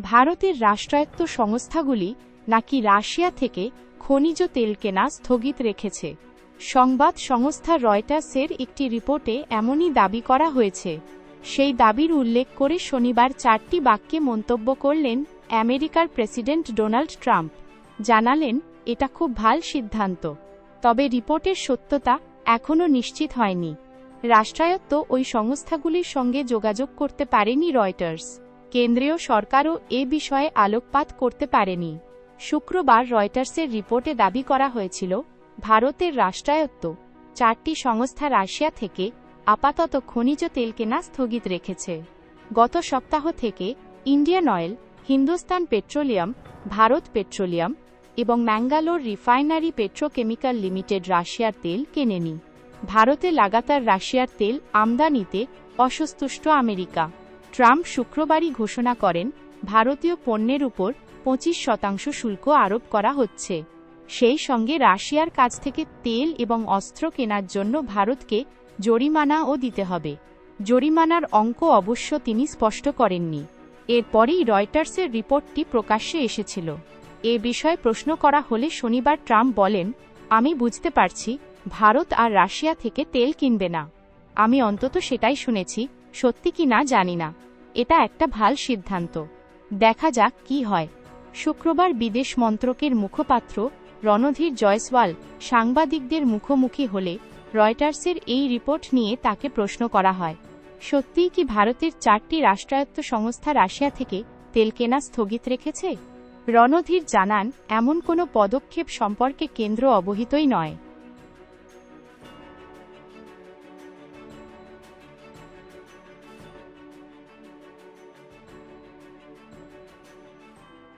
ভারতের রাষ্ট্রায়ত্ত সংস্থাগুলি নাকি রাশিয়া থেকে খনিজ তেল কেনা স্থগিত রেখেছে। সংবাদ সংস্থা রয়টার্সের একটি রিপোর্টে এমনই দাবি করা হয়েছে। সেই দাবির উল্লেখ করে শনিবার চারটি বাক্যে মন্তব্য করলেন আমেরিকার প্রেসিডেন্ট ডোনাল্ড ট্রাম্প। জানালেন, এটা খুব ভালো সিদ্ধান্ত। তবে রিপোর্টের সত্যতা এখনও নিশ্চিত হয়নি। রাষ্ট্রায়ত্ত ওই সংস্থাগুলির সঙ্গে যোগাযোগ করতে পারেনি রয়টার্স। কেন্দ্রীয় সরকারও এ বিষয়ে আলোকপাত করতে পারেনি। শুক্রবার রয়টার্সের রিপোর্টে দাবি করা হয়েছিল, ভারতের রাষ্ট্রায়ত্ত চারটি সংস্থা রাশিয়া থেকে আপাতত খনিজ তেল কেনা স্থগিত রেখেছে। গত সপ্তাহ থেকে Indian oil, Hindustan petroleum, Bharat petroleum এবং ম্যাঙ্গালোর রিফাইনারি পেট্রোকেমিক্যাল লিমিটেড রাশিয়ার তেল কেনেনি। ভারতে লাগাতার রাশিয়ার তেল আমদানিতে অসন্তুষ্ট আমেরিকা। ট্রাম্প শুক্রবারই ঘোষণা করেন, ভারতীয় পণ্যের উপর পঁচিশ শতাংশ শুল্ক আরোপ করা হচ্ছে। সেই সঙ্গে রাশিয়ার কাছ থেকে তেল এবং অস্ত্র কেনার জন্য ভারতকে জরিমানাও দিতে হবে। জরিমানার অঙ্ক অবশ্য তিনি স্পষ্ট করেননি। এরপরেই রয়টার্সের রিপোর্টটি প্রকাশ্যে এসেছিল। এ বিষয়ে প্রশ্ন করা হলে শনিবার ট্রাম্প বলেন, আমি বুঝতে পারছি, ভারত আর রাশিয়া থেকে তেল কিনবে না। আমি অন্তত সেটাই শুনেছি সত্যি কি না জানি না। এটা একটা ভালো সিদ্ধান্ত। দেখা যাক কি হয়। শুক্রবার বিদেশ মন্ত্রকের মুখপাত্র রণধীর জয়সওয়াল সাংবাদিকদের মুখোমুখি হলে রয়টার্সের এই রিপোর্ট নিয়ে তাকে প্রশ্ন করা হয়। সত্যিই কি ভারতের চারটি রাষ্ট্রায়ত্ত সংস্থা রাশিয়া থেকে তেল কেনা স্থগিত রেখেছে? রণধীর জানান, এমন কোনো পদক্ষেপ সম্পর্কে কেন্দ্র অবহিতই নয়।